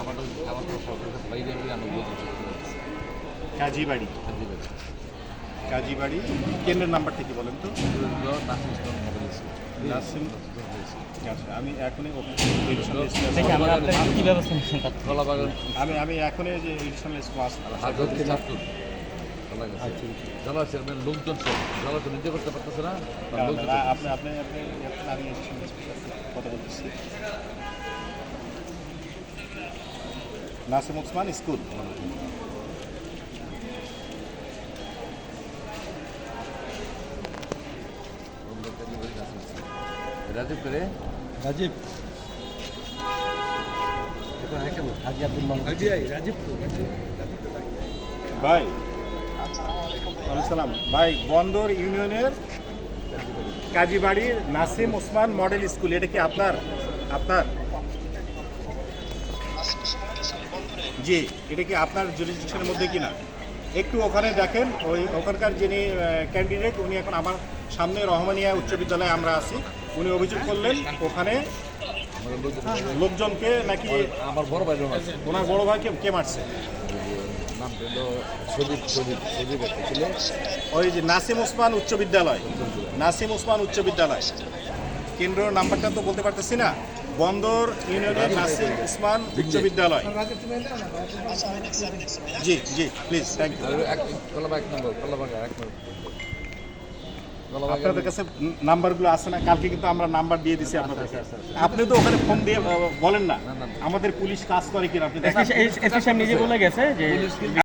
আমার আমার কোনো সরকারের বাইরে আমি আমি বলতে কাজীবাড়ি। কাজীবাড়ি। কেন্দ্রের নাম্বারটা কি বলেন তো? নাসিম। আচ্ছা আমি এখনই কলাবাগান। আমি আমি এখনই যে এডিশনাল চেয়ারম্যান লোকজন তো নিজে করতে পারতেছে না আপনি আপনি আপনি আমি কথা বলতেছি। নাসিম ওসমান স্কুল রাজীব করে? রাজীব। হাজি আব্দুল মাল ভাই সালাম ভাই বন্দর ইউনিয়নের কাজীবাড়ির নাসিম ওসমান মডেল স্কুল এটা কি আপনার? আপনার? জি। এটা কি আপনার জুরিসডিকশনের মধ্যে কি না একটু ওখানে দেখেন ওই ওখানকার যিনি ক্যান্ডিডেট উনি এখন আমার সামনে রহমানিয়া উচ্চ বিদ্যালয়ে আমরা আছি। উনি অভিযোগ করলেন ওখানে লোকজনকে নাকি আমার বড় ভাই ওনার বড় ভাইকে কে মারছে? ওই যে নাসিম ওসমান উচ্চ বিদ্যালয়। নাসিম ওসমান উচ্চ বিদ্যালয়। কেন্দ্র নাম্বারটা তো বলতে পারতেছি না। বন্দর ইউনিয়নের নাসিম ওসমান উচ্চ বিদ্যালয়। জি জি প্লিজ থ্যাংক ইউ আপনাদের কাছে নাম্বারগুলো আছে না? কালকে কিন্তু আমরা নাম্বার দিয়ে দিছি আপনাদের আপনি তো ওখানে ফোন দিয়ে বলেন না। আমাদের পুলিশ কাজ করে কিনা আপনি নিজে বলে গেছে যে